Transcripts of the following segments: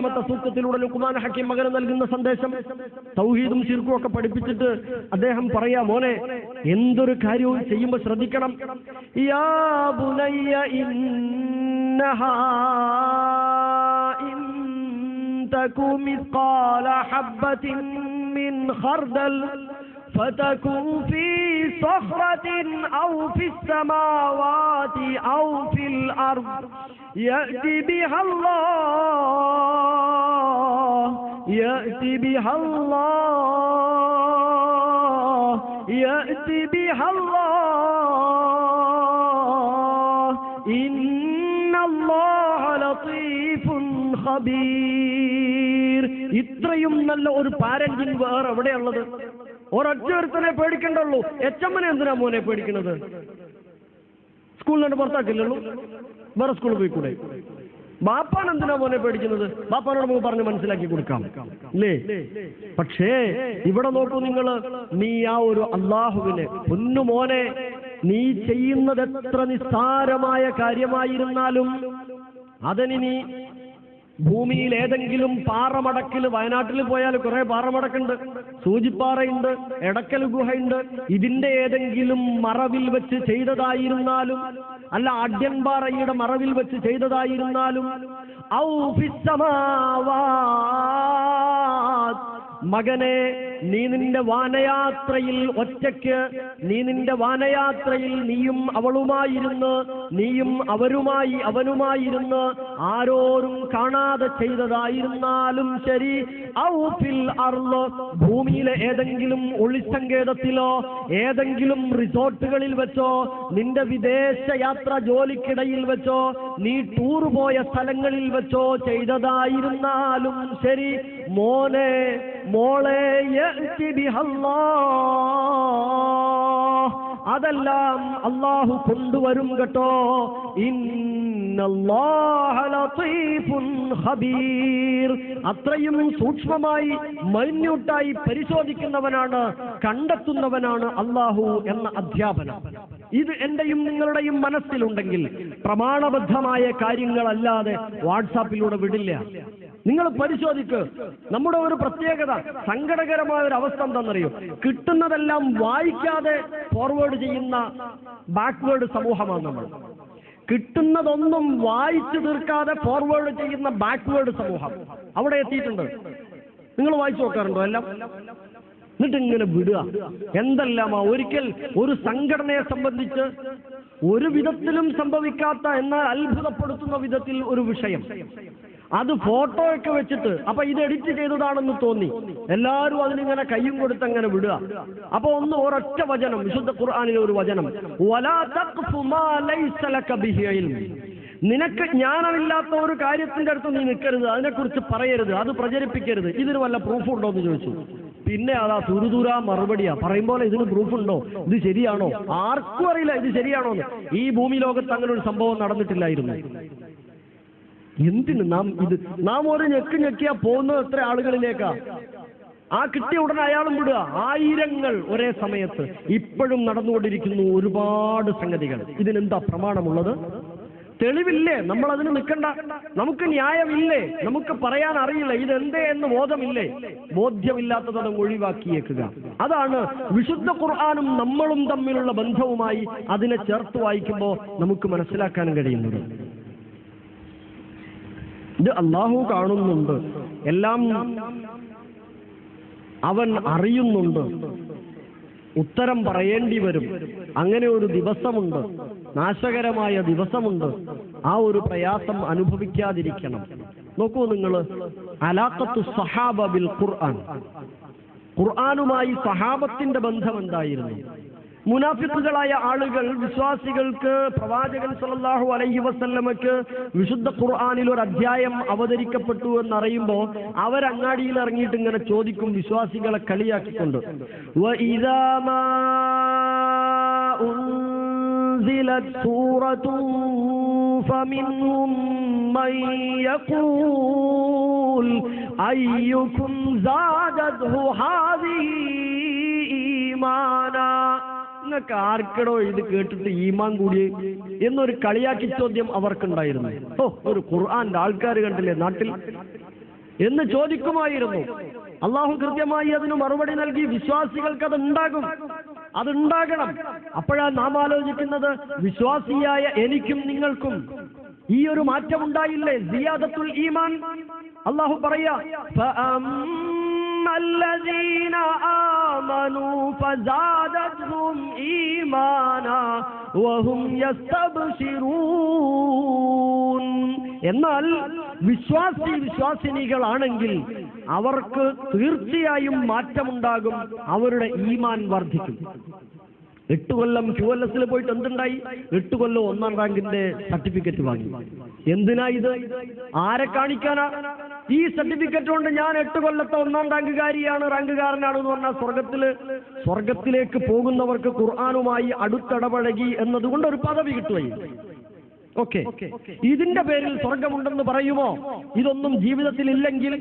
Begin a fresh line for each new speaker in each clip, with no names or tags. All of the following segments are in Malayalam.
ാമത്തെ സൂക്തത്തിലൂടെ ലുക്കുമാൻ ഹക്കീം മകന് നൽകുന്ന സന്ദേശം തൗഹീദും ശിർക്കും ഒക്കെ പഠിപ്പിച്ചിട്ട് അദ്ദേഹം പറയാ മോനെ എന്തൊരു കാര്യവും ചെയ്യുമ്പോ ശ്രദ്ധിക്കണം. യാ ബുനയ്യ ഇന്നഹാ ഇൻ തകു മിസ്കാല ഹബ്ബത്തിൻ മിൻ ഖർദൽ فتكن في صخرة أو في السماوات أو في الأرض يأتي بها الله يأتي بها الله يأتي بها الله إن الله لطيف خبير ഇത്രയും നല്ല ഒരു പാരന്റിങ് വേറെ എവിടെയുള്ളത് ഒരൊറ്റ ഒരുത്തനെ പേടിക്കണ്ടുള്ളൂ എച്ചമ്മനെ എന്തിനാ മോനെ പേടിക്കുന്നത്? സ്കൂളിൽ നിന്ന് പുറത്താക്കില്ലല്ലോ? വേറെ സ്കൂളിൽ പോയി കൂടെ ബാപ്പാൻ എന്തിനാ മോനെ പേടിക്കുന്നത്? ബാപ്പാനോട് നമുക്ക് പറഞ്ഞ് മനസ്സിലാക്കി കൊടുക്കാം. അല്ലേ പക്ഷേ ഇവിടെ നോക്കൂ നിങ്ങൾ നീ ആ ഒരു അള്ളാഹുവിനെ പൊന്നു മോനെ നീ ചെയ്യുന്നത് എത്ര നിസ്സാരമായ കാര്യമായിരുന്നാലും അതിനി നീ ഭൂമിയിൽ ഏതെങ്കിലും പാറമടക്കിൽ വയനാട്ടിൽ പോയാൽ കുറെ പാറമടക്കുണ്ട് സൂചിപ്പാറയുണ്ട് എടക്കൽ ഗുഹയുണ്ട്. ഇതിന്റെ ഏതെങ്കിലും മറവിൽ വെച്ച് ചെയ്തതായിരുന്നാലും അല്ല അഡ്യൻപാറയുടെ മറവിൽ വെച്ച് ചെയ്തതായിരുന്നാലും ഔ മകനെ നീ നിന്റെ വാനയാത്രയിൽ ഒറ്റയ്ക്ക് നീ നിന്റെ വാനയാത്രയിൽ നീയും അവളുമായിരുന്ന് നീയും അവരുമായി അവനുമായിരുന്ന് ആരോരും കാണാതെ ചെയ്തതായിരുന്നാലും ശരി. ഔഫിൽ ഫിൽ അർൾ ഭൂമിയിലെ ഏതെങ്കിലും ഒളിസങ്കേതത്തിലോ ഏതെങ്കിലും റിസോർട്ടുകളിൽ വെച്ചോ നിന്റെ വിദേശ യാത്ര ജോലിക്കിടയിൽ വെച്ചോ നീ ടൂർ പോയ സ്ഥലങ്ങളിൽ വെച്ചോ ചെയ്തതായിരുന്നാലും ശരി. മോനെ മോളെ. അതെല്ലാം അള്ളാഹു കൊണ്ടുവരും കേട്ടോ. അത്രയും സൂക്ഷ്മമായി മൈന്യൂട്ടായി പരിശോധിക്കുന്നവനാണ് കണ്ടെത്തുന്നവനാണ് അള്ളാഹു എന്ന അധ്യാപനം. ഇത് എന്റെയും നിങ്ങളുടെയും മനസ്സിലുണ്ടെങ്കിൽ പ്രമാണബദ്ധമായ കാര്യങ്ങളല്ലാതെ വാട്സാപ്പിലൂടെ വിടില്ല. നിങ്ങൾ പരിശോധിക്ക്. നമ്മുടെ ഒരു പ്രത്യേകത സങ്കടകരമായ ഒരു അവസ്ഥ എന്താണെന്നറിയോ? കിട്ടുന്നതെല്ലാം വായിക്കാതെ ഫോർവേഡ് ചെയ്യുന്ന ബാക്ക്വേർഡ് സമൂഹമാണ് നമ്മൾ. കിട്ടുന്നതൊന്നും വായിച്ചു തീർക്കാതെ ഫോർവേഡ് ചെയ്യുന്ന ബാക്ക്വേർഡ് സമൂഹം. അവിടെ എത്തിയിട്ടുണ്ട്. നിങ്ങൾ വായിച്ചു നോക്കാറുണ്ടോ എല്ലാം? എന്നിട്ട് ഇങ്ങനെ വിടുക എന്തെല്ലാമാ ഒരിക്കൽ ഒരു സംഘടനയെ സംബന്ധിച്ച് ഒരു വിധത്തിലും സംഭവിക്കാത്ത എന്നാൽ അത്ഭുതപ്പെടുത്തുന്ന വിധത്തിൽ ഒരു വിഷയം. അത് ഫോട്ടോ ഒക്കെ വെച്ചിട്ട് അപ്പൊ ഇത് എഡിറ്റ് ചെയ്തതാണെന്ന് തോന്നി. എല്ലാവരും അതിനിങ്ങനെ കയ്യും കൊടുത്ത് അങ്ങനെ വിടുക. അപ്പൊ ഒന്ന് ഒരൊറ്റ വചനം വിശുദ്ധ ഖുർആാനിലെ ഒരു വചനം. നിനക്ക് ജ്ഞാനമില്ലാത്ത ഒരു കാര്യത്തിന്റെ അടുത്ത് നീ നിൽക്കരുത്. അതിനെക്കുറിച്ച് പറയരുത്. അത് പ്രചരിപ്പിക്കരുത്. ഇതിന് വല്ല പ്രൂഫ് ഉണ്ടോ എന്ന് ചോദിച്ചു. പിന്നെ അതാ തുരുതുര മറുപടിയാ. പറയും പോലെ ഇതിന് പ്രൂഫ് ഉണ്ടോ? ഇത് ശരിയാണോ? ആർക്കും അറിയില്ല ഇത് ശരിയാണോ ഈ ഭൂമി ലോകത്ത് അങ്ങനെ ഒരു സംഭവം നടന്നിട്ടില്ലായിരുന്നു. എന്തിന് നാം ഇത് നാം ഒരു ഞെക്ക് ഞെക്കിയാ പോകുന്നത് എത്ര ആളുകളിലേക്കാ? ആ കിട്ടിയ ഉടനെ അയാളും വിടുക. ആയിരങ്ങൾ ഒരേ സമയത്ത് ഇപ്പോഴും നടന്നുകൊണ്ടിരിക്കുന്നു ഒരുപാട് സംഗതികൾ. ഇതിനെന്താ പ്രമാണമുള്ളത്? തെളിവില്ലേ? നമ്മൾ അതിന് നിൽക്കണ്ട. നമുക്ക് ന്യായമില്ലേ? നമുക്ക് പറയാൻ അറിയില്ല. ഇതെന്തേ എന്ന് ബോധമില്ലേ? ബോധ്യമില്ലാത്തത് ഒഴിവാക്കിയേക്കുക. അതാണ് വിശുദ്ധ ഖുർആാനും നമ്മളും തമ്മിലുള്ള ബന്ധവുമായി അതിനെ ചേർത്ത് വായിക്കുമ്പോൾ നമുക്ക് മനസ്സിലാക്കാനും കഴിയുന്നത്. ഇത് അള്ളാഹു കാണുന്നുണ്ട്. എല്ലാം അവൻ അറിയുന്നുണ്ട്. ഉത്തരം പറയേണ്ടി വരും. അങ്ങനെ ഒരു ദിവസമുണ്ട്. നാശകരമായ ദിവസമുണ്ട്. ആ ഒരു പ്രയാസം അനുഭവിക്കാതിരിക്കണം. നോക്കൂ നിങ്ങൾ. അലാഖത്തു സഹാബ ബിൽ ഖുർആൻ. ഖുർആനുമായി സഹാബത്തിന്റെ ബന്ധം എന്തായിരുന്നു? മുനാഫിക്കുകളായ ആളുകൾ വിശ്വാസികൾക്ക് പ്രവാചകൻ സല്ലല്ലാഹു അലൈഹി വസല്ലമക്ക് വിശുദ്ധ ഖുർആനിൽ ഒരു അധ്യായം അവതരിക്കപ്പെട്ടു എന്നറിയുമ്പോൾ അവരങ്ങാടിയിൽ ഇറങ്ങിയിട്ട് ഇങ്ങനെ ചോദിക്കും വിശ്വാസികളെ കളിയാക്കിക്കൊണ്ട് وَإِذَا مَا أُنزِلَتْ سُورَةٌ فَمِنْهُمْ مَنْ يَقُولُ أَيُّكُمْ زَادَتْهُ هَذِهِ ഈമാനാ നിങ്ങൾക്ക് ആർക്കടോ ഇത് കേട്ടിട്ട് ഈമാൻ കൂടി എന്നൊരു കളിയാക്കി ചോദ്യം അവർക്കുണ്ടായിരുന്നു. ഓ ഒരു ഖുർആന്റെ ആൾക്കാർ കണ്ടില്ലേ നാട്ടിൽ? എന്ന് ചോദിക്കുമായിരുന്നു. അള്ളാഹു കൃത്യമായി അതിന് മറുപടി നൽകി വിശ്വാസികൾക്ക് അത് ഉണ്ടാകും അതുണ്ടാകണം. അപ്പോഴാണ് നാം ആലോചിക്കുന്നത് വിശ്വാസിയായ എനിക്കും നിങ്ങൾക്കും ഈ ഒരു മാറ്റം ഉണ്ടായില്ലേ സിയാദത്തുൽ ഈമാൻ. അള്ളാഹു പറയാ فأما الذين آمنوا فزادتهم إيمانا وهم يستبشرون എന്നാൽ വിശ്വാസി വിശ്വാസിനികളാണെങ്കിൽ അവർക്ക് തീർച്ചയായും മാറ്റമുണ്ടാകും അവരുടെ ഈമാൻ വർദ്ധിക്കും എട്ട് കൊല്ലം ക്യു എൽ എസിൽ പോയിട്ട് എന്തുണ്ടായി എട്ട് കൊല്ലം ഒന്നാം റാങ്കിന്റെ സർട്ടിഫിക്കറ്റ് വാങ്ങി എന്തിനാ ഇത് ആരെ കാണിക്കാനാ ഈ സർട്ടിഫിക്കറ്റ് കൊണ്ട് ഞാൻ എട്ട് കൊല്ലത്തെ ഒന്നാം റാങ്കുകാരിയാണ് റാങ്കുകാരനാണ് എന്ന് പറഞ്ഞാൽ സ്വർഗത്തിൽ സ്വർഗത്തിലേക്ക് പോകുന്നവർക്ക് ഖുർആാനുമായി അടുത്തടപഴകി എന്നതുകൊണ്ട് ഒരു പദവി കിട്ടുകയും ഓക്കെ. ഇതിന്റെ പേരിൽ സ്വർഗമുണ്ടെന്ന് പറയുമോ? ഇതൊന്നും ജീവിതത്തിൽ ഇല്ലെങ്കിൽ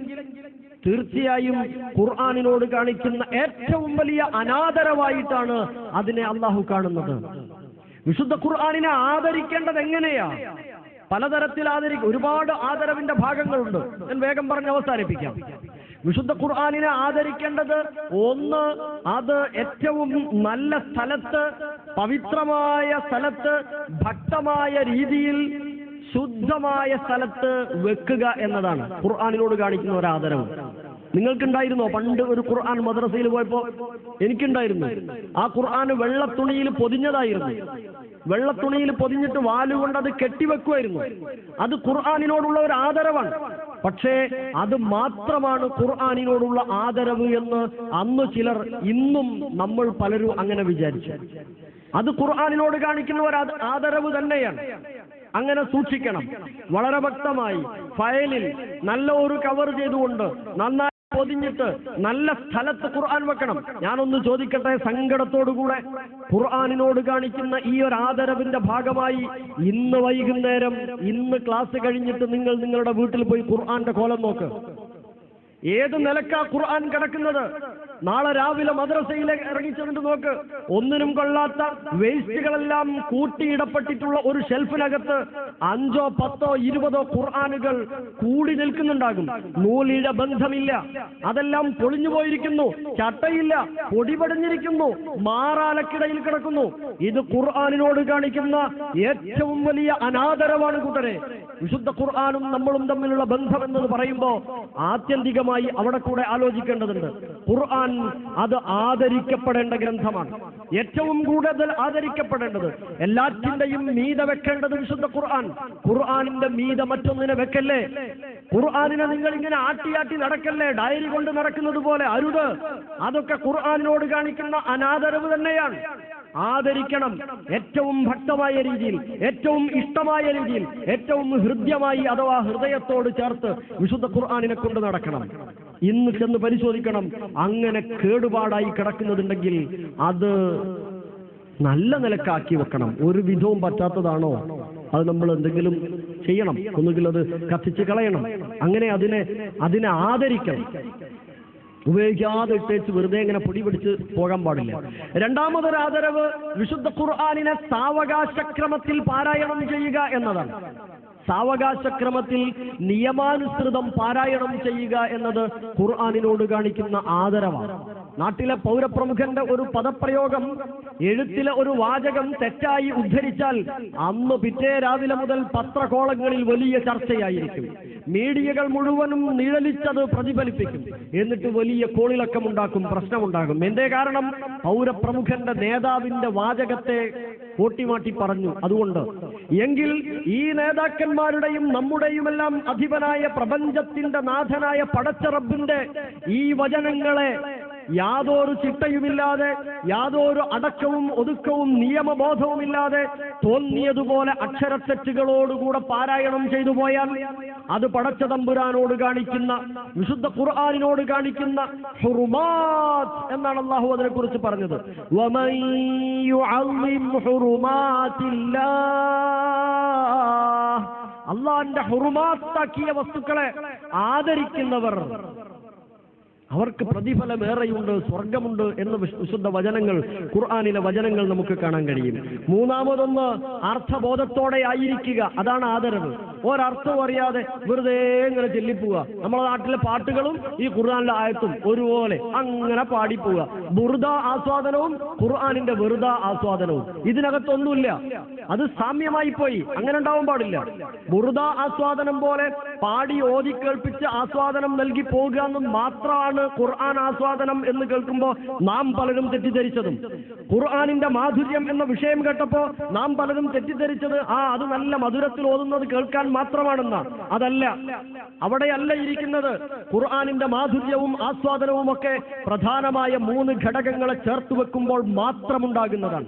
തീർച്ചയായും ഖുർആാനിനോട് കാണിക്കുന്ന ഏറ്റവും വലിയ അനാദരവായിട്ടാണ് അതിനെ അള്ളാഹു കാണുന്നത്. വിശുദ്ധ ഖുർആാനിനെ ആദരിക്കേണ്ടത് എങ്ങനെയാ? പലതരത്തിൽ ആദരിക്കും ഒരുപാട് ആദരവിന്റെ ഭാഗങ്ങളുണ്ട്. ഞാൻ വേഗം പറഞ്ഞ് അവസാനിപ്പിക്കാം. വിശുദ്ധ ഖുർആാനിനെ ആദരിക്കേണ്ടത് ഒന്ന് അത് ഏറ്റവും നല്ല സ്ഥലത്ത് പവിത്രമായ സ്ഥലത്ത് ഭക്തമായ രീതിയിൽ ശുദ്ധമായ സ്ഥലത്ത് വെക്കുക എന്നതാണ്. ഖുർആാനിനോട് കാണിക്കുന്ന ഒരു ആദരവ് നിങ്ങൾക്കുണ്ടായിരുന്നോ? പണ്ട് ഒരു ഖുർആൻ മദ്രസയിൽ പോയപ്പോ എനിക്കുണ്ടായിരുന്നു. ആ ഖുർആൻ വെള്ളത്തുണിയിൽ പൊതിഞ്ഞതായിരുന്നു. വെള്ളത്തുണിയിൽ പൊതിഞ്ഞിട്ട് വാലുകൊണ്ട് അത് കെട്ടിവെക്കുമായിരുന്നു. അത് ഖുർആാനിനോടുള്ള ഒരു ആദരവാണ്. പക്ഷേ അത് മാത്രമാണ് ഖുർആാനിനോടുള്ള ആദരവ് എന്ന് അന്ന് ചിലർ ഇന്നും നമ്മൾ പലരും അങ്ങനെ വിചാരിച്ചു. അത് ഖുർആാനിനോട് കാണിക്കുന്ന ഒരു ആദരവ് തന്നെയാണ്. അങ്ങനെ സൂക്ഷിക്കണം. വളരെ വ്യക്തമായി ഫയലിൽ നല്ല ഒരു കവർ ചെയ്തുകൊണ്ട് നന്നായി പൊതിഞ്ഞിട്ട് നല്ല സ്ഥലത്ത് ഖുർആൻ വെക്കണം. ഞാനൊന്ന് ചോദിക്കട്ടെ സങ്കടത്തോടുകൂടെ ഖുർആാനിനോട് കാണിക്കുന്ന ഈ ഒരു ആദരവിന്റെ ഭാഗമായി ഇന്ന് വൈകുന്നേരം ഇന്ന് ക്ലാസ് കഴിഞ്ഞിട്ട് നിങ്ങൾ നിങ്ങളുടെ വീട്ടിൽ പോയി ഖുർആന്റെ കോലം നോക്ക്. ഏത് നിലക്കാ ഖുർആൻ കിടക്കുന്നത്? നാളെ രാവിലെ മദ്രസയിലെ ഇറങ്ങിച്ചെന്നിട്ട് നോക്ക്. ഒന്നിനും കൊള്ളാത്ത വേസ്റ്റുകളെല്ലാം കൂട്ടിയിടപ്പെട്ടിട്ടുള്ള ഒരു ഷെൽഫിനകത്ത് അഞ്ചോ പത്തോ ഇരുപതോ ഖുർആാനുകൾ കൂടി നിൽക്കുന്നുണ്ടാകും. നൂലിഴ ബന്ധമില്ല. അതെല്ലാം പൊളിഞ്ഞു പോയിരിക്കുന്നു. ചട്ടയില്ല. പൊടിപടിഞ്ഞിരിക്കുന്നു മാറാലക്കിടയിൽ കിടക്കുന്നു. ഇത് ഖുർആാനിനോട് കാണിക്കുന്ന ഏറ്റവും വലിയ അനാദരവാണ് കൂട്ടരെ. വിശുദ്ധ ഖുർആാനും നമ്മളും തമ്മിലുള്ള ബന്ധം എന്നത് ആത്യന്തികമായി അവിടെ കൂടെ ആലോചിക്കേണ്ടതുണ്ട്. ഖുർആൻ അത് ആദരിക്കപ്പെടേണ്ട ഗ്രന്ഥമാണ്. ഏറ്റവും കൂടുതൽ ആദരിക്കപ്പെടേണ്ടത് എല്ലാറ്റിന്റെയും മീത വെക്കേണ്ടത് വിശുദ്ധ ഖുർആൻ. ഖുർആാനിന്റെ മീത മറ്റൊന്നിനെ വെക്കല്ലേ? ഖുർആാനിനെ നിങ്ങൾ ഇങ്ങനെ ആട്ടിയാട്ടി നടക്കല്ലേ? ഡയറി കൊണ്ട് നടക്കുന്നത് പോലെ അരുത്. അതൊക്കെ ഖുർആാനിനോട് കാണിക്കുന്ന അനാദരവ് തന്നെയാണ്. ആദരിക്കണം. ഏറ്റവും ഭക്തമായ രീതിയിൽ ഏറ്റവും ഇഷ്ടമായ രീതിയിൽ ഏറ്റവും ഹൃദ്യമായി അഥവാ ഹൃദയത്തോട് ചേർത്ത് വിശുദ്ധ ഖുർആാനിനെ കൊണ്ട് നടക്കണം. ഇന്ന് ചെന്ന് പരിശോധിക്കണം. അങ്ങനെ കേടുപാടായി കിടക്കുന്നതുണ്ടെങ്കിൽ അത് നല്ല നിലക്കാക്കി വെക്കണം. ഒരു വിധവും പറ്റാത്തതാണോ? അത് നമ്മൾ എന്തെങ്കിലും ചെയ്യണം. ഒന്നുകിൽ അത് കത്തിച്ച് കളയണം. അങ്ങനെ അതിനെ അതിനെ ആദരിക്കണം. ഉപയോഗിക്കാതെ ഇട്ടേച്ച് വെറുതെ ഇങ്ങനെ പൊടി പിടിച്ച് പോകാൻ പാടില്ല. രണ്ടാമതൊരു ആദരവ് വിശുദ്ധ ഖുർആാനിനെ സാവകാശക്രമത്തിൽ പാരായണം ചെയ്യുക എന്നതാണ്. സാവകാശക്രമത്തിൽ നിയമാനുസൃതം പാരായണം ചെയ്യുക എന്നത് ഖുർആാനിനോട് കാണിക്കുന്ന ആദരവാണ്. നാട്ടിലെ പൗരപ്രമുഖന്റെ ഒരു പദപ്രയോഗം എഴുത്തിലെ ഒരു വാചകം തെറ്റായി ഉദ്ധരിച്ചാൽ അന്ന് പിറ്റേ രാവിലെ മുതൽ പത്രകോളങ്ങളിൽ വലിയ ചർച്ചയായിരിക്കും. മീഡിയകൾ മുഴുവനും നിഴലിച്ചത് പ്രതിഫലിപ്പിക്കും. എന്നിട്ട് വലിയ കോളിളക്കമുണ്ടാക്കും പ്രശ്നമുണ്ടാകും. എന്തേ കാരണം? പൗരപ്രമുഖന്റെ നേതാവിന്റെ വാചകത്തെ കൂട്ടിമാട്ടി പറഞ്ഞു. അതുകൊണ്ട് എങ്കിൽ ഈ നേതാക്കന്മാരുടെയും നമ്മുടെയുമെല്ലാം അധിപനായ പ്രപഞ്ചത്തിന്റെ നാഥനായ പടച്ചറബിന്റെ ഈ വചനങ്ങളെ യാതൊരു ചിട്ടയുമില്ലാതെ യാതൊരു അടക്കവും ഒതുക്കവും നിയമബോധവുമില്ലാതെ തോന്നിയതുപോലെ അക്ഷരത്തെറ്റുകളോടുകൂടെ പാരായണം ചെയ്തു പോയാൽ അത് പടച്ച തമ്പുരാനോട് കാണിക്കുന്ന വിശുദ്ധ ഖുർആാനിനോട് കാണിക്കുന്ന ഹുറുമാത് എന്നാണ് അള്ളാഹു അതിനെ കുറിച്ച് പറഞ്ഞത് അള്ളാന്റെ ഹുറുമാത്താക്കിയ വസ്തുക്കളെ ആദരിക്കുന്നവർ അവർക്ക് പ്രതിഫലം ഏറെയുണ്ട് സ്വർഗമുണ്ട് എന്ന് വിശ്- വിശുദ്ധ വചനങ്ങൾ ഖുർആാനിലെ വചനങ്ങൾ നമുക്ക് കാണാൻ കഴിയും. മൂന്നാമതൊന്ന് അർത്ഥബോധത്തോടെ ആയിരിക്കുക. അതാണ് ആദരവ്. ഒരർത്ഥവും അറിയാതെ വെറുതെ ഇങ്ങനെ ചെല്ലിപ്പോവുക. നമ്മളെ നാട്ടിലെ പാട്ടുകളും ഈ ഖുർആാനിലെ ആയത്തും ഒരുപോലെ അങ്ങനെ പാടിപ്പോവുക. ബുറുദ ആസ്വാദനവും ഖുർആാനിന്റെ വെറുത ആസ്വാദനവും. ഇതിനകത്തൊന്നുമില്ല. അത് സാമ്യമായി പോയി. അങ്ങനെ ഉണ്ടാവാൻ പാടില്ല. ബുറുദ ആസ്വാദനം പോലെ പാടി ഓതി കേൾപ്പിച്ച് ആസ്വാദനം നൽകി പോകുക എന്ന് മാത്രമാണ് ഖുർആൻ ആസ്വാദനം എന്ന് കേൾക്കുമ്പോൾ നാം പലരും തെറ്റിദ്ധരിച്ചതും. ഖുർആാനിന്റെ മാധുര്യം എന്ന വിഷയം കേട്ടപ്പോ നാം പലരും തെറ്റിദ്ധരിച്ചത് ആ അത് നല്ല മധുരത്തിൽ ഓതുന്നത് കേൾക്കാൻ മാത്രമാണെന്ന അതല്ല. അവിടെയല്ല ഇരിക്കുന്നത് ഖുർആാനിന്റെ മാധുര്യവും ആസ്വാദനവും ഒക്കെ പ്രധാനമായ മൂന്ന് ഘടകങ്ങളെ ചേർത്ത് വെക്കുമ്പോൾ മാത്രമുണ്ടാകുന്നതാണ്.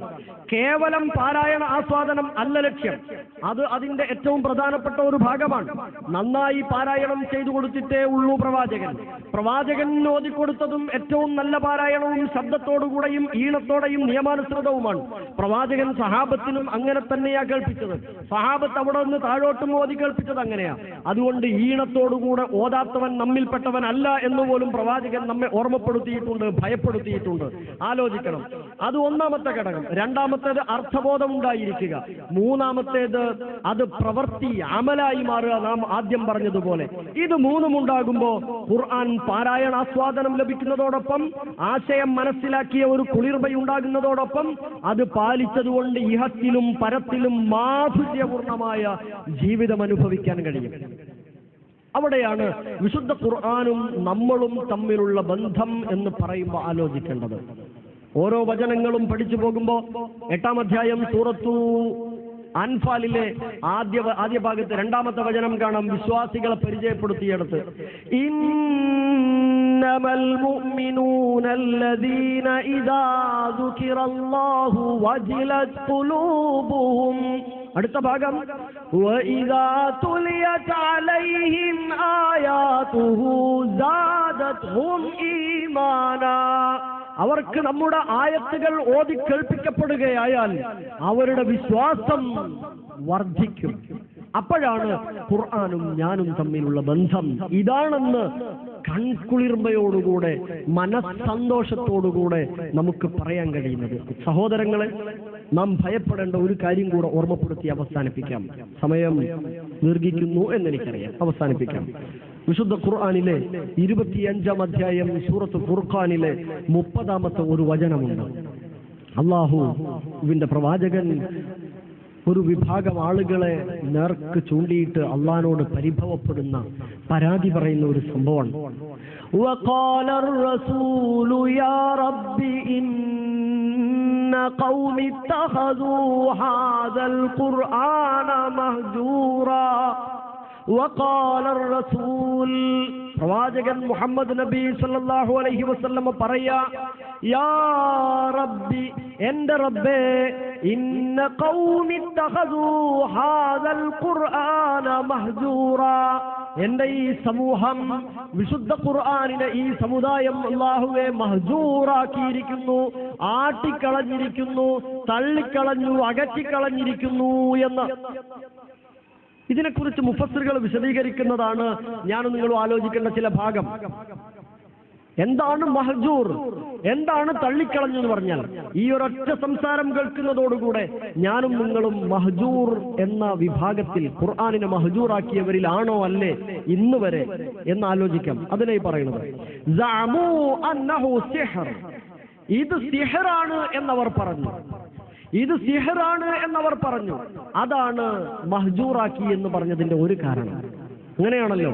കേവലം പാരായണ ആസ്വാദനം അല്ല ലക്ഷ്യം. അത് അതിന്റെ ഏറ്റവും പ്രധാനപ്പെട്ട ഒരു ഭാഗമാണ്. നന്നായി പാരായണം ചെയ്തു കൊടുത്തിട്ടേ ഉള്ളൂ പ്രവാചകൻ. പ്രവാചകൻ ഓതിക്കൊടുത്തതും ഏറ്റവും നല്ല പാരായണവും ശബ്ദത്തോടുകൂടെയും ഈണത്തോടെയും നിയമാനുസൃതവുമാണ്. പ്രവാചകൻ സഹാബത്തിനും അങ്ങനെ തന്നെയാ കേൾപ്പിച്ചത്. സഹാബത്ത് അവിടെ നിന്ന് താഴോട്ടും കേൾപ്പിച്ചത് അങ്ങനെയാ. അതുകൊണ്ട് ഈണത്തോടുകൂടെ ഓതാത്തവൻ നമ്മിൽപ്പെട്ടവൻ അല്ല എന്ന് പോലും പ്രവാചകൻ നമ്മെ ഓർമ്മപ്പെടുത്തിയിട്ടുണ്ട് ഭയപ്പെടുത്തിയിട്ടുണ്ട്. ആലോചിക്കണം. അത് ഒന്നാമത്തെ ഘടകം. രണ്ടാമത്തേത് അർത്ഥബോധം ഉണ്ടായിരിക്കുക. മൂന്നാമത്തേത് അത് പ്രവൃത്തി അമലായി മാറുക നാം ആദ്യം പറഞ്ഞതുപോലെ. ഇത് മൂന്നും ഉണ്ടാകുമ്പോൾ ഖുർആൻ പാരായണ ആസ്വാദനം ലഭിക്കുന്നതോടൊപ്പം ആശയം മനസ്സിലാക്കിയ ഒരു കുളിർമയുണ്ടാകുന്നതോടൊപ്പം അത് പാലിച്ചതുകൊണ്ട് ഇഹത്തിലും പരത്തിലും മാധുര്യപൂർണമായ ജീവിതം അനുഭവിക്കാൻ കഴിയും. അവിടെയാണ് വിശുദ്ധ ഖുർആാനും നമ്മളും തമ്മിലുള്ള ബന്ധം എന്ന് പറയുമ്പോൾ ആലോചിക്കേണ്ടത്. ഓരോ വചനങ്ങളും പഠിച്ചു പോകുമ്പോൾ എട്ടാം അധ്യായം സൂറത്തു അൻഫാലിലെ ആദ്യ ആദ്യ ഭാഗത്ത് രണ്ടാമത്തെ വചനം കാണാം. വിശ്വാസികളെ പരിചയപ്പെടുത്തിയെടുത്ത്. ഇന്നമൽ മുഅ്മിനൂന الذين إذا ذكر الله وجلت قلوبهم അടുത്ത ഭാഗം وإذا تليت عليهم آياته زادتهم إيمانا അവർക്ക് നമ്മുടെ ആയത്തുകൾ ഓതി കേൾപ്പിക്കപ്പെടുകയായാൽ അവരുടെ വിശ്വാസം വർദ്ധിക്കും അപ്പോഴാണ് ഖുർആാനും ഞാനും തമ്മിലുള്ള ബന്ധം ഇതാണെന്ന് കൺകുളിർമയോടുകൂടെ മനസ്സന്തോഷത്തോടുകൂടെ നമുക്ക് പറയാൻ കഴിയുന്നത്. സഹോദരങ്ങളെ നാം ഭയപ്പെടേണ്ട ഒരു കാര്യം കൂടെ ഓർമ്മപ്പെടുത്തി അവസാനിപ്പിക്കാം. സമയം ദീർഘിക്കുന്നു എന്നെനിക്കറിയാം. അവസാനിപ്പിക്കാം. വിശുദ്ധ ഖുർആാനിലെ ഇരുപത്തിയഞ്ചാം അധ്യായം സൂറത്ത് ഖുർഖാനിലെ മുപ്പതാമത്തെ ഒരു വചനമുണ്ട്. അള്ളാഹു ഇവിന്റെ പ്രവാചകൻ ഒരു വിഭാഗം ആളുകളെ നേർക്ക് ചൂണ്ടിയിട്ട് അള്ളഹാനോട് പരിഭവപ്പെടുന്ന പരാതി പറയുന്ന ഒരു സംഭവമാണ് وقال الرسول يا رب إن قوم اتخذوا هذا القرآن مهجورا وقال الرسول പ്രവാചകൻ മുഹമ്മദ് നബി സല്ലാഹു അലൈഹി വസല്ലം പറയാ യാ റബ്ബി എന്റെ റബ്ബേ ഇന്ന ഖൗമി ഖുർആന എന്റെ ഈ സമൂഹം വിശുദ്ധ ഖുർആാനിലെ ഈ സമുദായം അള്ളാഹുവെ മഹജൂറാക്കിയിരിക്കുന്നു ആട്ടിക്കളഞ്ഞിരിക്കുന്നു തള്ളിക്കളഞ്ഞു അകറ്റിക്കളഞ്ഞിരിക്കുന്നു എന്ന്. ഇതിനെക്കുറിച്ച് മുഫസ്സറുകൾ വിശദീകരിക്കുന്നതാണ്. ഞാൻ നിങ്ങൾ ആലോചിക്കേണ്ട ചില ഭാഗം. എന്താണ് മഹജൂർ? എന്താണ് തള്ളിക്കളഞ്ഞു എന്ന് പറഞ്ഞാൽ ഈ ഒരൊറ്റ സംസാരം കേൾക്കുന്നതോടുകൂടെ ഞാനും നിങ്ങളും മഹജൂർ എന്ന വിഭാഗത്തിൽ ഖുർആാനിനെ മഹജൂറാക്കിയവരിലാണോ അല്ലേ ഇന്ന് വരെ എന്ന് ആലോചിക്കാം. അതിനെ പറയുന്നത്. ഇത് സിഹറാണ് എന്നവർ പറഞ്ഞു. ഇത് സിഹറാണ് എന്നവർ പറഞ്ഞു. അതാണ് മഹജൂറാക്കി എന്ന് പറഞ്ഞതിന്റെ ഒരു കാരണം. അങ്ങനെയാണല്ലോ.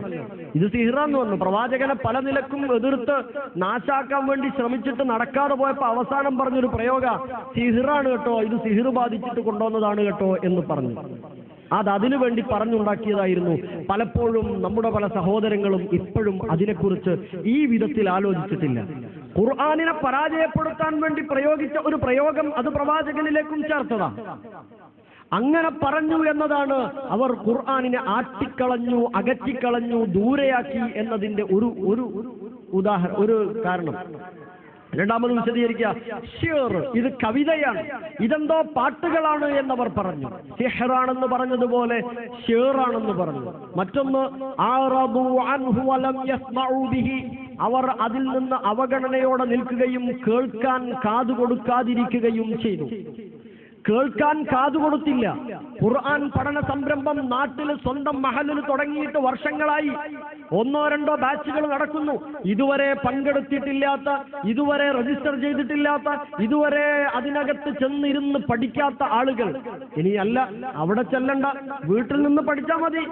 ഇത് സിഹിറാന്ന് വന്നു. പ്രവാചകനെ പല നിലക്കും എതിർത്ത് നാശാക്കാൻ വേണ്ടി ശ്രമിച്ചിട്ട് നടക്കാതെ പോയപ്പോ അവസാനം പറഞ്ഞൊരു പ്രയോഗ സിഹിറാണ് കേട്ടോ ഇത് സിഹിർ ബാധിച്ചിട്ട് കൊണ്ടുവന്നതാണ് കേട്ടോ എന്ന് പറഞ്ഞു. അത് അതിനു വേണ്ടി പറഞ്ഞുണ്ടാക്കിയതായിരുന്നു. പലപ്പോഴും നമ്മുടെ പല സഹോദരങ്ങളും ഇപ്പോഴും അതിനെക്കുറിച്ച് ഈ വിധത്തിൽ ആലോചിച്ചിട്ടില്ല. ഖുർആാനിനെ പരാജയപ്പെടുത്താൻ വേണ്ടി പ്രയോഗിച്ച ഒരു പ്രയോഗം അത് പ്രവാചകനിലേക്കും ചേർത്തതാണ് അങ്ങനെ പറഞ്ഞു എന്നതാണ് അവർ ഖുർആാനിനെ ആട്ടിക്കളഞ്ഞു അകറ്റിക്കളഞ്ഞു ദൂരെയാക്കി എന്നതിന്റെ ഒരു ഒരു ഉദാഹരണം ഒരു കാരണം. രണ്ടാമത് വിശദീകരിക്കുക. ഷിയർ ഇത് കവിതയാണ്. ഇതെന്തോ പാട്ടുകളാണ് എന്നവർ പറഞ്ഞു. സിഹറാണെന്ന് പറഞ്ഞതുപോലെ ഷിയറാണെന്ന് പറഞ്ഞു. മറ്റൊന്ന് അവർ അതിൽ നിന്ന് അവഗണനയോടെ നിൽക്കുകയും കേൾക്കാൻ കാതു കൊടുക്കാതിരിക്കുകയും ചെയ്തു. കേൾക്കാൻ കാതുകൊടുത്തില്ല. ഖുർആൻ പഠന സംരംഭം നാട്ടിൽ സ്വന്തം മഹലിൽ തുടങ്ങിയിട്ട് വർഷങ്ങളായി. ഒന്നോ രണ്ടോ ബാച്ചുകൾ നടക്കുന്നു. ഇതുവരെ പങ്കെടുത്തിട്ടില്ലാത്ത ഇതുവരെ രജിസ്റ്റർ ചെയ്തിട്ടില്ലാത്ത ഇതുവരെ അതിനകത്ത് ചെന്നിരുന്ന് പഠിക്കാത്ത ആളുകൾ. ഇനിയല്ല അവിടെ ചെല്ലണ്ട. വീട്ടിൽ നിന്ന് പഠിച്ചാൽ മതി.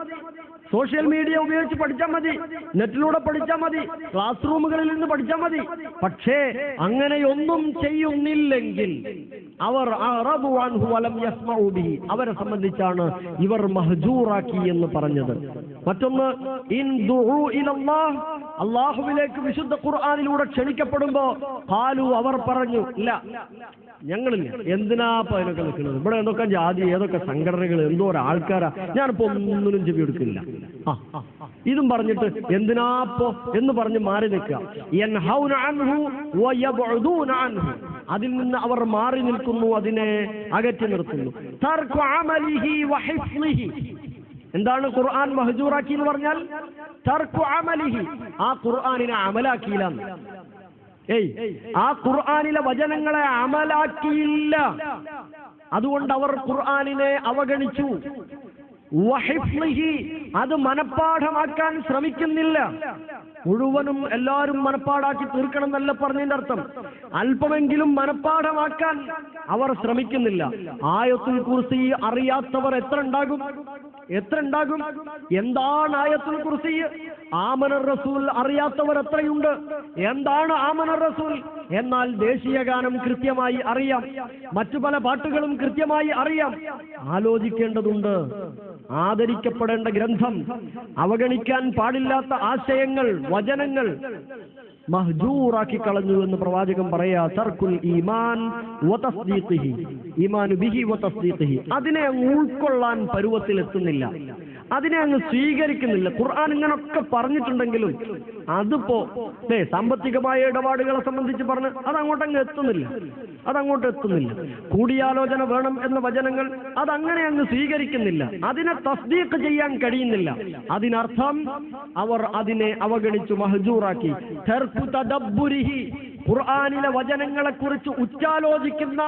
സോഷ്യൽ മീഡിയ ഉപയോഗിച്ച് പഠിച്ചാൽ മതി. നെറ്റിലൂടെ പഠിച്ചാൽ മതി. ക്ലാസ് റൂമുകളിൽ നിന്ന് പഠിച്ചാൽ മതി. പക്ഷേ അങ്ങനെയൊന്നും ചെയ്യുന്നില്ലെങ്കിൽ അവർ അവരെ സംബന്ധിച്ചാണ് ഇവർ മഹജൂറാക്കി എന്ന് പറഞ്ഞത്. മറ്റൊന്ന് ഇൻ അള്ളാഹുവിലേക്ക് വിശുദ്ധ ഖുർആാനിലൂടെ ക്ഷണിക്കപ്പെടുമ്പോ കാലു അവർ പറഞ്ഞു ഇല്ല ഞങ്ങളില്ല എന്തിനാ ഇപ്പൊ അതിനൊക്കെ നിൽക്കുന്നത്? ഇവിടെ എന്തൊക്കെ ജാതി ഏതൊക്കെ സംഘടനകൾ എന്തോ ആൾക്കാരാ? ഞാനിപ്പോ ഒന്നിനും ചെവി എടുക്കില്ല. ഇതും പറഞ്ഞിട്ട് എന്തിനാപ്പോ എന്ന് പറഞ്ഞ് മാറി നിൽക്കുക. അതിൽ നിന്ന് അവർ മാറി നിൽക്കുന്നു അതിനെ അകറ്റി നിർത്തുന്നു. എന്താണ് ഖുർആൻ മഹജൂറാക്കി എന്ന് പറഞ്ഞാൽ? ആ ഖുർആാനിനെ അമലാക്കിയില്ല ഏയ് ആ ഖുർആാനിലെ വചനങ്ങളെ അമലാക്കിയില്ല. അതുകൊണ്ട് അവർ ഖുർആാനിനെ അവഗണിച്ചു. അത് മനപ്പാഠമാക്കാൻ ശ്രമിക്കുന്നില്ല. മുഴുവനും എല്ലാവരും മനപ്പാടാക്കി തീർക്കണം എന്നല്ല പറഞ്ഞതിന്റെ അർത്ഥം. അല്പമെങ്കിലും മനപ്പാഠമാക്കാൻ അവർ ശ്രമിക്കുന്നില്ല. ആയത്തുൽ കുർസി അറിയാത്തവർ എത്ര ഉണ്ടാകും? എത്ര ഉണ്ടാകും? എന്താണ് ആയത്തുൽ കുർസി? ആമന റസൂൽ അറിയാത്തവർ എത്രയുണ്ട്? എന്താണ് ആമന റസൂൽ? എന്നാൽ ദേശീയ ഗാനം കൃത്യമായി അറിയാം. മറ്റു പല പാട്ടുകളും കൃത്യമായി അറിയാം. ആലോചിക്കേണ്ടതുണ്ട്. ആദരിക്കപ്പെടേണ്ട ഗ്രന്ഥം അവഗണിക്കാൻ പാടില്ലാത്ത ആശയങ്ങൾ വചനങ്ങൾ മഹ്ജൂറാക്കി കളഞ്ഞു എന്ന് പ്രവാചകൻ പറയാ തർക്കുൽ ഈമാൻ ഈമാനു ബിഹി അതിനെ ഉൾക്കൊള്ളാൻ പരുവത്തിൽ എത്തുന്നില്ല അതിനെ അങ്ങ് സ്വീകരിക്കുന്നില്ല. ഖുർആൻ ഇങ്ങനൊക്കെ പറഞ്ഞിട്ടുണ്ടെങ്കിലും അതിപ്പോ അല്ലേ സാമ്പത്തികമായ ഇടപാടുകളെ സംബന്ധിച്ച് പറഞ്ഞ് അതങ്ങോട്ട് അങ്ങ് എത്തുന്നില്ല. അതങ്ങോട്ട് എത്തുന്നില്ല. കൂടിയാലോചന വേണം എന്ന വചനങ്ങൾ അതങ്ങനെ അങ്ങ് സ്വീകരിക്കുന്നില്ല. അതിനെ തസ്ദീഖ് ചെയ്യാൻ കഴിയുന്നില്ല. അതിനർത്ഥം അവർ അതിനെ അവഗണിച്ചു മഹജൂറാക്കി. ഖുർആാനിലെ വചനങ്ങളെ കുറിച്ച് ഉച്ചാലോചിക്കുന്ന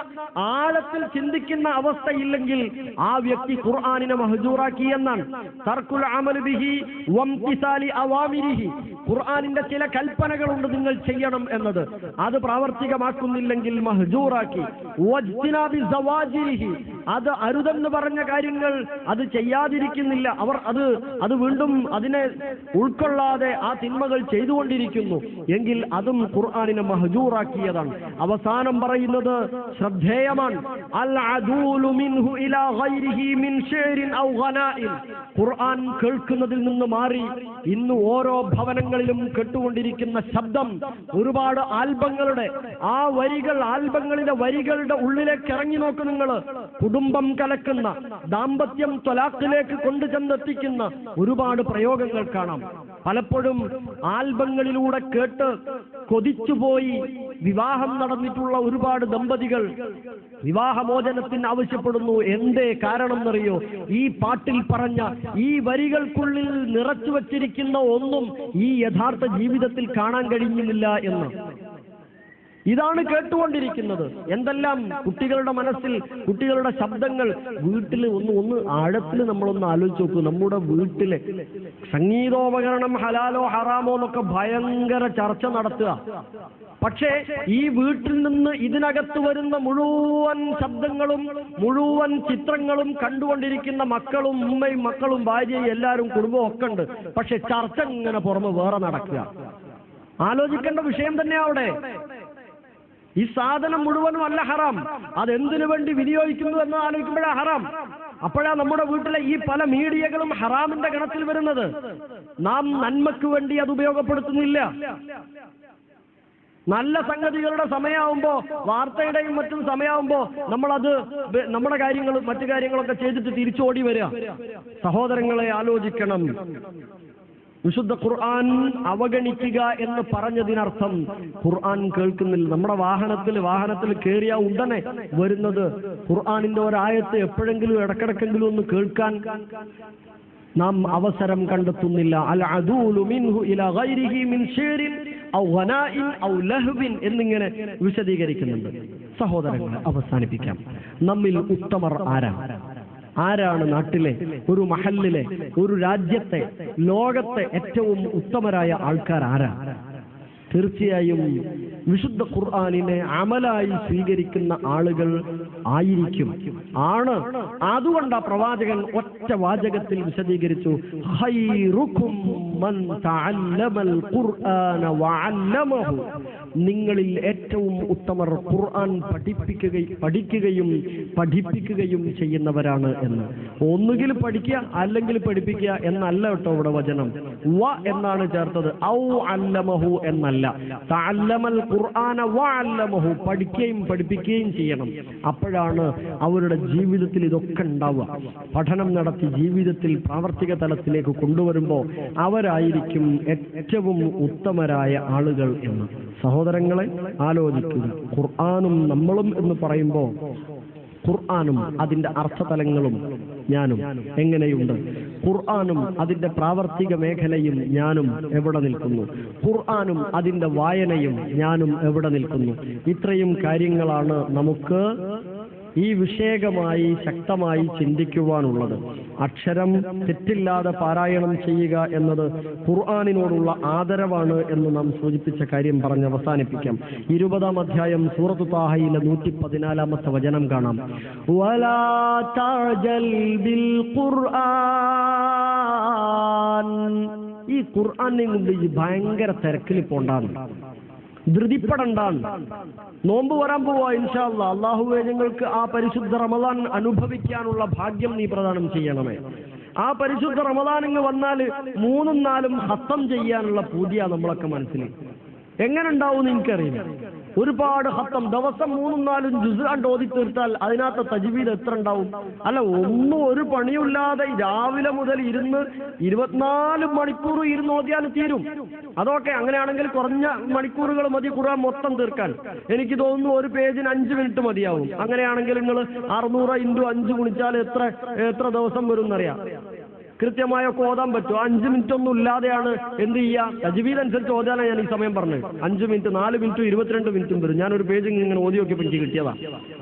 ആഴത്തിൽ ചിന്തിക്കുന്ന അവസ്ഥയില്ലെങ്കിൽ ആ വ്യക്തി ഖുർആാനിനെ മഹജൂറാക്കി എന്നാണ് തർക്കുൽ അമൽ ബിഹി ഖുർആാനിന്റെ ചില കൽപ്പനകളുണ്ട് നിങ്ങൾ ചെയ്യണം എന്നത്. അത് പ്രാവർത്തികമാക്കുന്നില്ലെങ്കിൽ മഹജൂറാക്കി. അത് അരുതെന്ന് പറഞ്ഞ കാര്യങ്ങൾ അത് ചെയ്യാതിരിക്കുന്നില്ല. അവർ അത് അത് വീണ്ടും അതിനെ ഉൾക്കൊള്ളാതെ ആ തിന്മകൾ ചെയ്തുകൊണ്ടിരിക്കുന്നു. എങ്കിൽ അതും ഖുർആാനിനെ മഹജൂറാക്കിയതാണ്. അവസാനം പറയുന്നത് ശ്രദ്ധേയമാണ്. ഖുർആൻ കേൾക്കുന്നതിൽ നിന്ന് മാറി ഇന്ന് ഓരോ ഭവനങ്ങളിലും കേട്ടുകൊണ്ടിരിക്കുന്ന ശബ്ദം ഒരുപാട് ആൽബങ്ങളുടെ ആ വരികൾ ആൽബങ്ങളിലെ വരികളുടെ ഉള്ളിലേക്ക് ഇറങ്ങി നോക്ക് നിങ്ങൾ കുടുംബം കലക്കുന്ന ദാമ്പത്യം ത്വലാഖിലേക്ക് കൊണ്ടുചെന്നെത്തിക്കുന്ന ഒരുപാട് പ്രയോഗങ്ങൾ കാണാം. പലപ്പോഴും ആൽബങ്ങളിലൂടെ കേട്ട് കൊതിച്ചുപോയി വിവാഹം നടന്നിട്ടുള്ള ഒരുപാട് ദമ്പതികൾ വിവാഹമോചനത്തിന് ആവശ്യപ്പെടുന്നു. എന്തേ കാരണം എന്നറിയോ ഈ പാട്ടിൽ പറഞ്ഞ ഈ വരികൾക്കുള്ളിൽ നിറച്ചു വച്ചിരിക്കുന്ന ഒന്നും ഈ യഥാർത്ഥ ജീവിതത്തിൽ കാണാൻ കഴിയുന്നില്ല എന്ന്. ഇതാണ് കേട്ടുകൊണ്ടിരിക്കുന്നത്. എന്തെല്ലാം കുട്ടികളുടെ മനസ്സിൽ കുട്ടികളുടെ ശബ്ദങ്ങൾ വീട്ടിൽ ഒന്ന് ഒന്ന് ആഴത്തിൽ നമ്മളൊന്ന് ആലോചിച്ച് നോക്കൂ. നമ്മുടെ വീട്ടിലെ സംഗീതോപകരണം ഹലാലോ ഹറാമോ എന്നൊക്കെ ഭയങ്കര ചർച്ച നടത്തുക. പക്ഷേ ഈ വീട്ടിൽ നിന്ന് ഇതിനകത്ത് വരുന്ന മുഴുവൻ ശബ്ദങ്ങളും മുഴുവൻ ചിത്രങ്ങളും കണ്ടുകൊണ്ടിരിക്കുന്ന മക്കളും ഉമ്മയും മക്കളും ഭാര്യയും എല്ലാവരും കുടുംബവും ഒക്കെ ഉണ്ട്. പക്ഷെ ചർച്ച ഇങ്ങനെ പുറമെ വേറെ നടക്കുക. ആലോചിക്കേണ്ട വിഷയം തന്നെ അവിടെ. ഈ സാധനം മുഴുവനും അല്ല ഹറാം. അതെന്തിനു വേണ്ടി വിനിയോഗിക്കുന്നു എന്ന് ആലോചിക്കുമ്പോഴാണ് ഹറാം. അപ്പോഴാ നമ്മുടെ വീട്ടിലെ ഈ പല മീഡിയകളും ഹറാമിന്റെ ഗണത്തിൽ വരുന്നത്. നാം നന്മക്ക് വേണ്ടി അത് ഉപയോഗപ്പെടുത്തുന്നില്ല. നല്ല സംഗതികളുടെ സമയമാകുമ്പോ വാർത്തയുടെയും മറ്റും സമയമാകുമ്പോ നമ്മളത് നമ്മുടെ കാര്യങ്ങളും മറ്റു കാര്യങ്ങളൊക്കെ ചെയ്തിട്ട് തിരിച്ചോടി വരിക സഹോദരങ്ങളെ ആലോചിക്കണം. വിശുദ്ധ ഖുർആൻ അവഗണിക്കുക എന്ന് പറഞ്ഞതിനർത്ഥം ഖുർആൻ കേൾക്കുന്നില്ല. നമ്മുടെ വാഹനത്തിൽ വാഹനത്തിൽ കയറിയ ഉടനെ വരുന്നത് ഖുർആാനിന്റെ ഒരായത്ത് എപ്പോഴെങ്കിലും ഇടക്കിടക്കെങ്കിലും ഒന്ന് കേൾക്കാൻ നാം അവസരം കണ്ടെത്തുന്നില്ല. അൽ മിൻഹു ഇലാ ഗൈരിഹി മിൻ ഔ ഔ എന്നിങ്ങനെ വിശദീകരിക്കുന്നുണ്ട്. സഹോദരങ്ങളെ അവസാനിപ്പിക്കാം. നമ്മിൽ ഉത്തമർ ആരാണ്? ആരാണ് നാട്ടിലെ ഒരു മഹല്ലിലെ ഒരു രാജ്യത്തെ ലോകത്തെ ഏറ്റവും ഉത്തമരായ ആൾക്കാർ ആരാ? തീർച്ചയായും വിശുദ്ധ ഖുർആാനിനെ അമലായി സ്വീകരിക്കുന്ന ആളുകൾ ആയിരിക്കും. ആണ്. അതുകൊണ്ട് ആ പ്രവാചകൻ ഒറ്റ വാചകത്തിൽ വിശദീകരിച്ചു "ഖൈറുക്കും മൻ തഅല്ലമൽ ഖുർആന വഅല്ലമഹു." നിങ്ങളിൽ ഏറ്റവും ഉത്തമർ ഖുർആൻ പഠിപ്പിക്കുകയും പഠിക്കുകയും പഠിപ്പിക്കുകയും ചെയ്യുന്നവരാണ് എന്ന്. ഒന്നുകിൽ പഠിക്കുക അല്ലെങ്കിൽ പഠിപ്പിക്കുക എന്നല്ല കേട്ടോ ഇവിടെ വചനം. വ എന്നാണ് ചേർത്തത്. ഔ അല്ലമഹു എന്നല്ല. തഅല്ലമൽ ഖുർആന അല്ലമഹു പഠിക്കുകയും പഠിപ്പിക്കുകയും ചെയ്യണം. അപ്പോഴാണ് അവരുടെ ജീവിതത്തിൽ ഇതൊക്കെ ഉണ്ടാവുക. പഠനം നടത്തി ജീവിതത്തിൽ പ്രാവർത്തിക തലത്തിലേക്ക് കൊണ്ടുവരുമ്പോൾ അവരായിരിക്കും ഏറ്റവും ഉത്തമരായ ആളുകൾ എന്ന്. സഹോദരങ്ങളെ ആലോചിക്കുക. ഖുർആാനും നമ്മളും എന്ന് പറയുമ്പോൾ ഖുർആാനും അതിന്റെ അർത്ഥതലങ്ങളും ഞാനും. എങ്ങനെയുണ്ട്? ഖുർആാനും അതിന്റെ പ്രാവർത്തിക മേഖലയും ഞാനും എവിടെ നിൽക്കുന്നു? ഖുർആാനും അതിന്റെ വായനയും ഞാനും എവിടെ നിൽക്കുന്നു? ഇത്രയും കാര്യങ്ങളാണ് നമുക്ക് ഈ വിഷയകമായി ശക്തമായി ചിന്തിക്കുവാനുള്ളത്. അക്ഷരം തെറ്റില്ലാതെ പാരായണം ചെയ്യുക എന്നത് ഖുർആാനിനോടുള്ള ആദരവാണ് എന്ന് നാം സൂചിപ്പിച്ച കാര്യം പറഞ്ഞ് അവസാനിപ്പിക്കാം. ഇരുപതാം അധ്യായം സൂറത്ത് താഹയിലെ നൂറ്റി പതിനാലാമത്തെ വചനം കാണാം. ഈ ഖുർആാനെ കൊണ്ട് ഭയങ്കര തിരക്കിൽ പോണ്ടാണ് ധൃതിപ്പെടണ്ടാണ്. നോമ്പ് വരാൻ പോവാ ഇൻഷാല്ല അള്ളാഹുവെ നിങ്ങൾക്ക് ആ പരിശുദ്ധ റമദാൻ അനുഭവിക്കാനുള്ള ഭാഗ്യം നീ പ്രദാനം ചെയ്യണമേ. ആ പരിശുദ്ധ റമദാൻ ഇങ്ങ് വന്നാൽ മൂന്നും നാലും ഹത്തം ചെയ്യാനുള്ള പൂതിയാ നമ്മളൊക്കെ മനസ്സിൽ എങ്ങനെ ഉണ്ടാവും എനിക്കറിയില്ല. ഒരുപാട് ഹത്തം. ദിവസം മൂന്നും നാലും ജുസാൻ ഓതി തീർത്താൽ അതിനകത്ത് തജ്വീദ് എത്ര ഉണ്ടാവും? അല്ല ഒന്നും ഒരു പണിയുമില്ലാതെ രാവിലെ മുതൽ ഇരുന്ന് ഇരുപത്തിനാല് മണിക്കൂർ ഇരുന്ന് ഓതിയാൽ തീരും. അതൊക്കെ അങ്ങനെയാണെങ്കിൽ കുറഞ്ഞ മണിക്കൂറുകൾ മതി ഖുർആൻ മൊത്തം തീർക്കാൻ. എനിക്ക് തോന്നുന്നു ഒരു പേജിന് അഞ്ച് മിനിറ്റ് മതിയാവും. അങ്ങനെയാണെങ്കിൽ നിങ്ങൾ അറുന്നൂറ് ഇന്റു അഞ്ച് ഗുണിച്ചാൽ എത്ര എത്ര ദിവസം വരും എന്നറിയാം കൃത്യമായൊക്കെ ഓതാൻ പറ്റുമോ അഞ്ച് മിനിറ്റ് ഒന്നും ഇല്ലാതെയാണ് എന്ത് ചെയ്യുക തജ്വീദ് അനുസരിച്ച് ഓതാനാണ് ഞാൻ ഈ സമയം പറഞ്ഞത്. അഞ്ച് മിനിറ്റ് നാല് മിനിറ്റും ഇരുപത്തിരണ്ട് മിനിറ്റും വരും. ഞാൻ ഒരു പേജ് ഇങ്ങനെ ഓതി നോക്കിയപ്പോൾ എനിക്ക് കിട്ടിയതാ.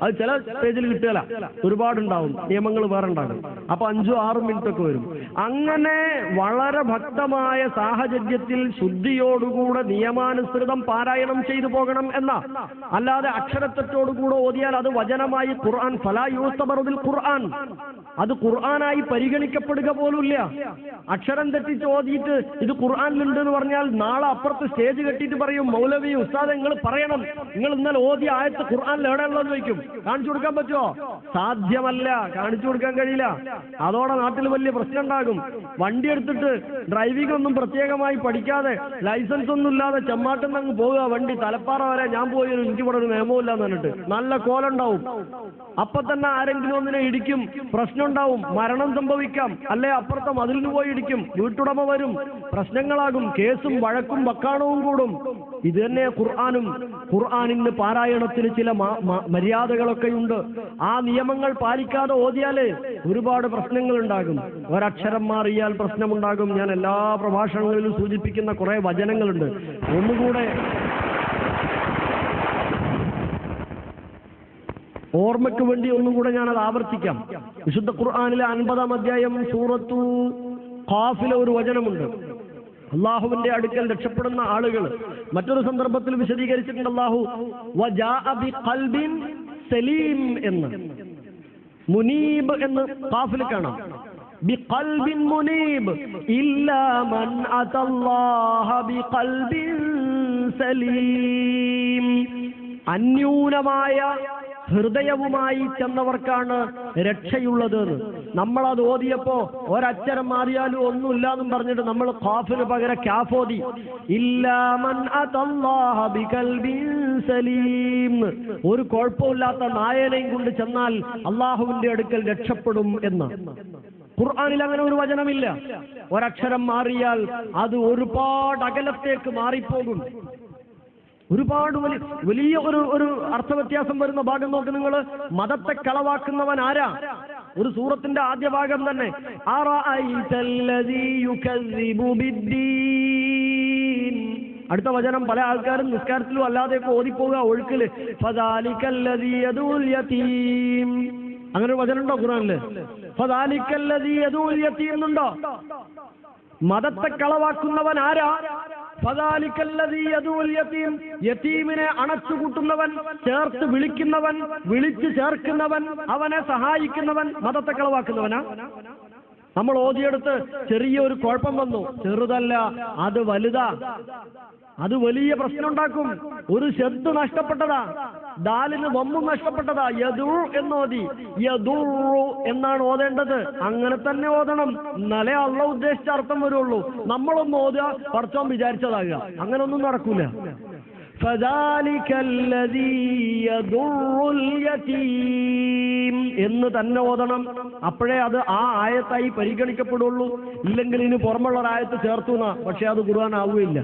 അത് ചില പേജിൽ കിട്ടുകയില്ല ഒരുപാടുണ്ടാവും. നിയമങ്ങൾ വേറെ ഉണ്ടാകും. അപ്പൊ അഞ്ചും ആറും മിനിറ്റ് ഒക്കെ വരും. അങ്ങനെ വളരെ ഭക്തമായ സാഹചര്യത്തിൽ ശുദ്ധിയോടുകൂടെ നിയമാനുസൃതം പാരായണം ചെയ്തു പോകണം എന്ന. അല്ലാതെ അക്ഷരത്തെറ്റോടുകൂടെ ഓതിയാൽ അത് വചനമായി ഖുർആൻ ഫലാ ഖുർആൻ. അത് ഖുർആനായി പരിഗണിക്കപ്പെടുക പോലുമില്ല. അക്ഷരം തെറ്റിച്ച് ഓതിയിട്ട് ഇത് ഖുർആനിലുണ്ട് എന്ന് പറഞ്ഞാൽ നാളെ അപ്പുറത്ത് സ്റ്റേജ് കെട്ടിയിട്ട് പറയും മൗലവി ഉസ്താദ് നിങ്ങൾ പറയണം. നിങ്ങൾ ഇന്നലെ ഓതിയ ആയത്ത് ഖുർആനിൽ എവിടെയുള്ളതെന്ന് ചോദിക്കും. കാണിച്ചു കൊടുക്കാൻ പറ്റുമോ സാധ്യമല്ല. കാണിച്ചു കൊടുക്കാൻ കഴിയില്ല. അതോടെ നാട്ടിൽ വലിയ പ്രശ്നം ഉണ്ടാകും. വണ്ടി എടുത്തിട്ട് ഡ്രൈവിംഗ് ഒന്നും പ്രത്യേകമായി പഠിക്കാതെ ലൈസൻസ് ഒന്നും ഇല്ലാതെ ചെമ്മാട്ടിൽ അങ്ങ് പോവുക. വണ്ടി തലപ്പാറ വരെ ഞാൻ പോയി എനിക്ക് ഇവിടെ ഒരു നിയമവും ഇല്ല എന്ന് പറഞ്ഞിട്ട് നല്ല കോലുണ്ടാവും അപ്പൊ തന്നെ ആരെങ്കിലും ഒന്നിനെ ഇടിക്കും പ്രശ്നം ഉണ്ടാവും. മരണം സംഭവിക്കാം. അല്ലെ? അപ്പുറത്തെ മതിലിന് പോയി ഇടിക്കും. വീട്ടുടമ വരും. പ്രശ്നങ്ങളാകും. കേസും വഴക്കും വക്കാണവും കൂടും. ഇത് തന്നെ ഖുർആാനും. ഖുർആാനിന് പാരായണത്തിന് ചില മര്യാദകളൊക്കെ ഉണ്ട് ആ നിയമങ്ങൾ പാലിക്കാതെ ഓതിയാലേ ഒരുപാട് പ്രശ്നങ്ങൾ ഉണ്ടാകും ഒരക്ഷരം മാറിയാൽ പ്രശ്നമുണ്ടാകും. ഞാൻ എല്ലാ പ്രഭാഷണങ്ങളിലും സൂചിപ്പിക്കുന്ന കുറെ വചനങ്ങളുണ്ട്. ഒന്നുകൂടെ ഓർമ്മയ്ക്ക് വേണ്ടി ഒന്നും കൂടെ ഞാൻ അത് ആവർത്തിക്കാം. വിശുദ്ധ ഖുർആാനിലെ അൻപതാം അധ്യായം സൂറത്തു ഖാഫിലെ ഒരു വചനമുണ്ട്. അള്ളാഹുവിന്റെ അടുക്കൽ രക്ഷപ്പെടുന്ന ആളുകൾ മറ്റൊരു സന്ദർഭത്തിൽ വിശദീകരിച്ചിട്ടുണ്ട്. അള്ളാഹു സലീം എന്ന്. മുനീബ് എന്ന് ഖാഫിൽ കാണാം. ബിഖൽബിൻ മുനീബ് സലീം. അന്യൂനമായ ഹൃദയവുമായി ചെന്നവർക്കാണ് രക്ഷയുള്ളത്. നമ്മളത് ഓതിയപ്പോ ഒരക്ഷരം മാറിയാലും ഒന്നുമില്ല എന്നും പറഞ്ഞിട്ട് നമ്മൾ ഖാഫിന് പകരം കാഫോതി. ഇല്ലാമൻ സലീം. ഒരു കുഴപ്പമില്ലാത്ത നായനെയും കൊണ്ട് ചെന്നാൽ അള്ളാഹുവിന്റെ അടുക്കൽ രക്ഷപ്പെടും എന്ന്. ഖുർആാനിൽ അങ്ങനെ ഒരു വചനമില്ല. ഒരക്ഷരം മാറിയാൽ അത് ഒരുപാട് അകലത്തേക്ക് മാറിപ്പോകും. ഒരുപാട് വലിയ വലിയ ഒരു ഒരു അർത്ഥവ്യത്യാസം വരുന്ന ഭാഗം നോക്ക് നിങ്ങൾ. മതത്തെ കളവാക്കുന്നവൻ ആരാ? ഒരു സൂറത്തിന്റെ ആദ്യ ഭാഗം തന്നെ. അടുത്ത വചനം പല ആൾക്കാരും നിസ്കാരത്തിലും അല്ലാതെയൊക്കെ ഓടിപ്പോക ഒഴുക്കിൽ. അങ്ങനെ ഒരു വചനം ഉണ്ടോ ഖുറാനിൽ ഫദാലിക്കല്ലദീ യദൂൽ യതീം എന്നുണ്ടോ? മതത്തെ കളവാക്കുന്നവൻ ആരാ? ഫദാലിക്കല്ലദീ യദൂൽ യതീം. യതീമിനെ അണച്ചുകൂട്ടുന്നവൻ ചേർത്ത് വിളിക്കുന്നവൻ വിളിച്ചു ചേർക്കുന്നവൻ അവനെ സഹായിക്കുന്നവൻ മതത്തെ കളവാക്കുന്നവനാ. നമ്മൾ ഓതിയെടുത്ത് ചെറിയൊരു കുഴപ്പം വന്നു. ചെറുതല്ല അത് വലുതാ. അത് വലിയ പ്രശ്നം ഉണ്ടാക്കും ഒരു ശബ്ദ നഷ്ടപ്പെട്ടതാ. ദാലിന് വമ്പും നഷ്ടപ്പെട്ടതാ. യദു എന്നോതി. യദു എന്നാണ് ഓതേണ്ടത്. അങ്ങനെ തന്നെ ഓതണം. എന്നാലെ അള്ള ഉദ്ദേശിച്ച അർത്ഥം വരുള്ളൂ. നമ്മളൊന്ന് ഓതുക പഠിച്ചോൻ വിചാരിച്ചതാകുക. അങ്ങനെ ഒന്നും നടക്കൂല എന്ന് തന്നെ ഓതണം. അപ്പോഴേ അത് ആ ആയത്തായി പരിഗണിക്കപ്പെടുള്ളൂ. ഇല്ലെങ്കിൽ ഇനി പുറമുള്ള ഒരായത്ത് ചേർത്തുന്ന പക്ഷെ അത് കുറുവാനാവുകയില്ല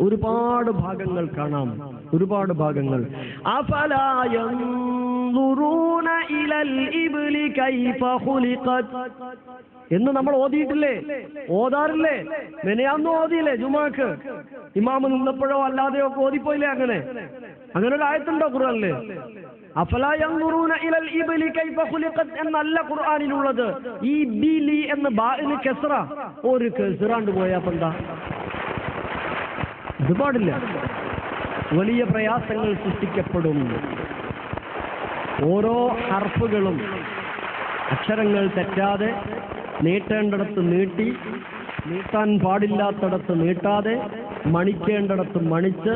ഒരുപാട് ഭാഗങ്ങൾ കാണാം. ഒരുപാട് ഭാഗങ്ങൾ. എന്ന് നമ്മൾ ഓതിയിട്ടില്ലേ? ഓതാറില്ലേ? മെനയാന്ന് ഓതിയില്ലേ ജുമാക്ക്? ഇമാമ് നിന്നപ്പോഴോ അല്ലാതെയോ ഒക്കെ ഓതിപ്പോയില്ലേ അങ്ങനെ? അങ്ങനെ ഒരു ആയത്തുണ്ടോ ഖുർആനിൽ? എന്നല്ല ഖുർആാനിലുള്ളത്. ഈ ബിലി എന്ന് കെസറ. ഒരു കെസറാണ്ട് പോയാ എന്താ? ഇത് പാടില്ല. വലിയ പ്രയാസങ്ങൾ സൃഷ്ടിക്കപ്പെടും. ഓരോ ഹർഫുകളും അക്ഷരങ്ങൾ തെറ്റാതെ നീട്ടേണ്ടിടത്ത് നീട്ടി നീട്ടാൻ പാടില്ലാത്തടത്ത് നീട്ടാതെ മണിക്കേണ്ടിടത്ത് മണിച്ച്